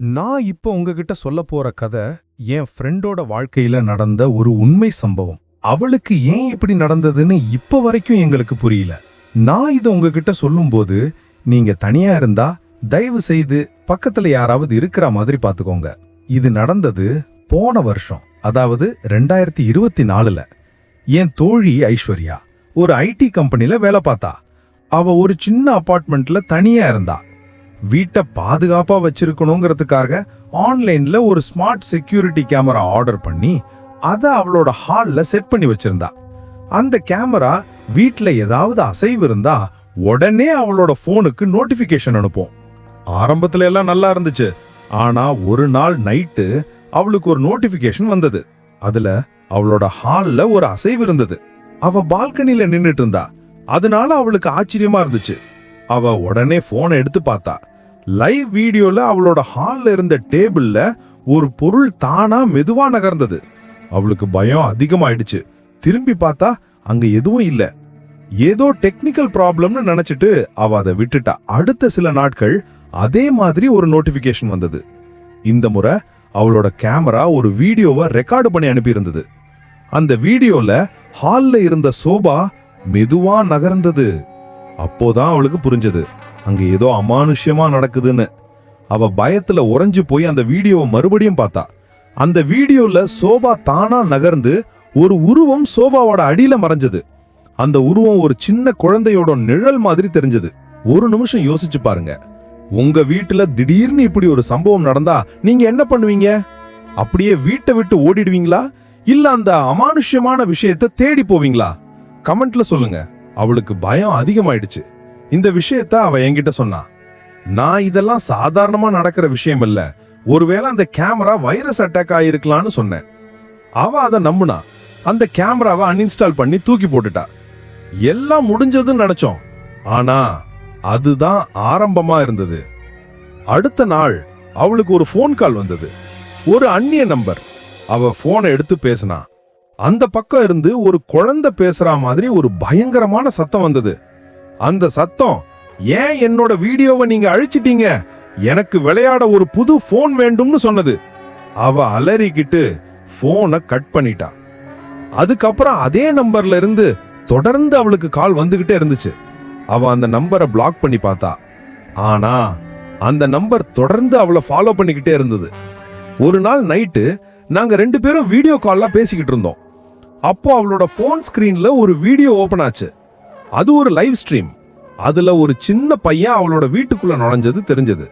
நான் இப்போ உங்ககிட்ட சொல்ல போற கதை என் ஃப்ரெண்டோட வாழ்க்கையில நடந்த ஒரு உண்மை சம்பவம். அவளுக்கு ஏன் இப்படி நடந்ததுன்னு இப்ப வரைக்கும் எங்களுக்கு புரியல. நான் இதை உங்ககிட்ட சொல்லும்போது நீங்க தனியா இருந்தா தயவு செய்து பக்கத்துல யாராவது இருக்கிற மாதிரி பாத்துக்கோங்க இது நடந்தது போன வருஷம் அதாவது ரெண்டாயிரத்தி இருபத்தி நாலுல. என் தோழி ஐஸ்வர்யா ஒரு ஐடி கம்பெனில வேலை பார்த்தா. அவ ஒரு சின்ன அபார்ட்மெண்ட்ல தனியா இருந்தா. வீட்டை பாதுகாப்பா வச்சிருக்கணுங்கிறதுக்காக ஆன்லைன்ல ஒரு ஸ்மார்ட் செக்யூரிட்டி கேமரா ஆர்டர் பண்ணி அதை அவளோட ஹால்ல செட் பண்ணி வச்சிருந்தா. அந்த கேமரா வீட்ல ஏதாவது அசைவு இருந்தா உடனே அவளோட ஃபோனுக்கு நோட்டிஃபிகேஷன் அனுப்பும். ஆரம்பத்துல எல்லாம் நல்லா இருந்துச்சு. ஆனா ஒரு நாள் நைட்டு அவளுக்கு ஒரு நோட்டிபிகேஷன் வந்தது. அதுல அவளோட ஹால்ல ஒரு அசைவு இருந்தது. அவ பால்கனில நின்னுட்டு இருந்தா. அதனால அவளுக்கு ஆச்சரியமா இருந்துச்சு. அவ உடனே போனை எடுத்து பார்த்தா. லைவ் வீடியோல அவளோட ஹால்ல இருந்த டேபிள்ல ஒரு பொருள் தானா மெதுவா நகர்ந்தது. அவளுக்கு பயம் அதிகமாயிடுச்சு. திரும்பி பார்த்தா அங்க எதுவும் இல்ல. ஏதோ டெக்னிக்கல் ப்ராப்ளம்னு நினைச்சிட்டு அவ அதை விட்டுட்டா. அடுத்த சில நாட்கள் அதே மாதிரி ஒரு நோட்டிபிகேஷன் வந்தது. இந்த முறை அவளோட கேமரா ஒரு வீடியோவை ரெக்கார்டு பண்ணி அனுப்பியிருந்தது. அந்த வீடியோல ஹால்ல இருந்த சோபா மெதுவா நகர்ந்தது. அப்போதான் அவளுக்கு புரிஞ்சது. அங்க ஏதோ அமானுஷ்யமா நடக்குதுன்னு. அவ பயத்துல உறைஞ்சு போய் அந்த வீடியோவை மறுபடியும் பார்த்தா. அந்த வீடியோல சோபா தானா நகர்ந்து ஒரு உருவம் சோபாவோட அடியில மறைஞ்சது. அந்த உருவம் ஒரு சின்ன குழந்தையோட நிழல் மாதிரி தெரிஞ்சது. ஒரு நிமிஷம் யோசிச்சு பாருங்க. உங்க வீட்டுல திடீர்னு இப்படி ஒரு சம்பவம் நடந்தா நீங்க என்ன பண்ணுவீங்க? அப்படியே வீட்டை விட்டு ஓடிடுவீங்களா? இல்ல அந்த அமானுஷ்யமான விஷயத்தை தேடி போவீங்களா? கமெண்ட்ல சொல்லுங்க. அவளுக்கு பயம் அதிகமாயிடுச்சு. இந்த விஷயத்த அவ என்கிட்ட சொன்னா. நான் இதெல்லாம் சாதாரணமா நடக்கிற விஷயம் இல்ல. ஒருவேளை அந்த கேமரா வைரஸ் அட்டாக் ஆயிருக்கலாம்னு சொன்னேன். அவ அதை நம்புனா அந்த கேமராவை அன்இன்ஸ்டால் பண்ணி தூக்கி போட்டுட்டா. எல்லாம் முடிஞ்சதுன்னு நினைச்சோம். ஆனா அதுதான் ஆரம்பமா இருந்தது. அடுத்த நாள் அவளுக்கு ஒரு ஃபோன் கால் வந்தது. ஒரு அந்நிய நம்பர். அவ போனை எடுத்து பேசினா. அந்த பக்கம் இருந்து ஒரு குழந்தை பேசுற மாதிரி ஒரு பயங்கரமான சத்தம் வந்தது. அந்த சத்தம் ஏன் என்னோட வீடியோவை நீங்க அழிச்சிட்டீங்க? எனக்கு விளையாட ஒரு புது போன் வேண்டும்னு சொன்னது. அவ அலறிக்கிட்டு போனை கட் பண்ணிட்டா. அதுக்கப்புறம் அதே நம்பர்ல இருந்து தொடர்ந்து அவளுக்கு கால் வந்துகிட்டே இருந்துச்சு. அவ அந்த நம்பரை பிளாக் பண்ணி பார்த்தா. ஆனா அந்த நம்பர் தொடர்ந்து அவளை ஃபாலோ பண்ணிக்கிட்டே இருந்தது. ஒரு நாள் நைட்டு நாங்க ரெண்டு பேரும் வீடியோ கால்லாம் பேசிக்கிட்டு இருந்தோம். அப்போ அவளோட ஃபோன் ஸ்கிரீன்ல ஒரு வீடியோ ஓபன் ஆச்சு. அது ஒரு லைவ் ஸ்ட்ரீம் அதுல ஒரு சின்ன பையன் அவளோட வீட்டுக்குள்ள நுழைஞ்சது தெரிஞ்சது.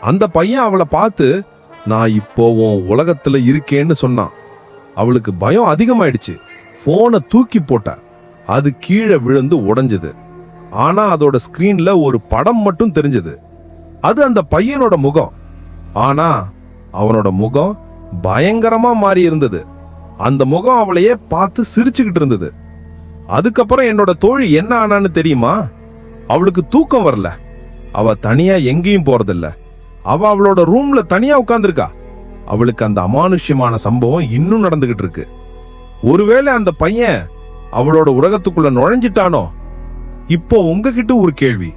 அந்த பையன் அவளை பார்த்து நான் இப்போ உன் உலகத்துல இருக்கேன்னு சொன்னான். அவளுக்கு பயம் அதிகமாயிடுச்சு. போனை தூக்கி போட்ட. அது கீழே விழுந்து உடைஞ்சது. ஆனா அதோட ஸ்கிரீன்ல ஒரு படம் மட்டும் தெரிஞ்சது. அது அந்த பையனோட முகம். ஆனா அவனோட முகம் பயங்கரமா மாறி இருந்தது. அந்த முகம் அவளையே பார்த்து சிரிச்சுக்கிட்டு இருந்தது. அதுக்கப்புறம் என்னோட தோழி என்ன ஆனான்னு தெரியுமா? அவளுக்கு தூக்கம் வரல. அவ தனியா எங்கேயும் போறதில்ல. அவ அவளோட ரூம்ல தனியா உட்கார்ந்திருக்கா. அவளுக்கு அந்த அமானுஷ்யமான சம்பவம் இன்னும் நடந்துகிட்டு இருக்கு. ஒருவேளை அந்த பையன் அவளோட உலகத்துக்குள்ள நுழைஞ்சிட்டானோ? இப்போ உங்ககிட்ட ஒரு கேள்வி.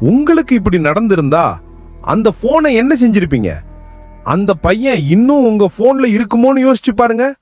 உங்களுக்கு இப்படி நடந்திருந்தா அந்த போனை என்ன செஞ்சிருப்பீங்க? அந்த பையன் இன்னும் உங்க போன்ல இருக்குமோன்னு யோசிச்சு பாருங்க.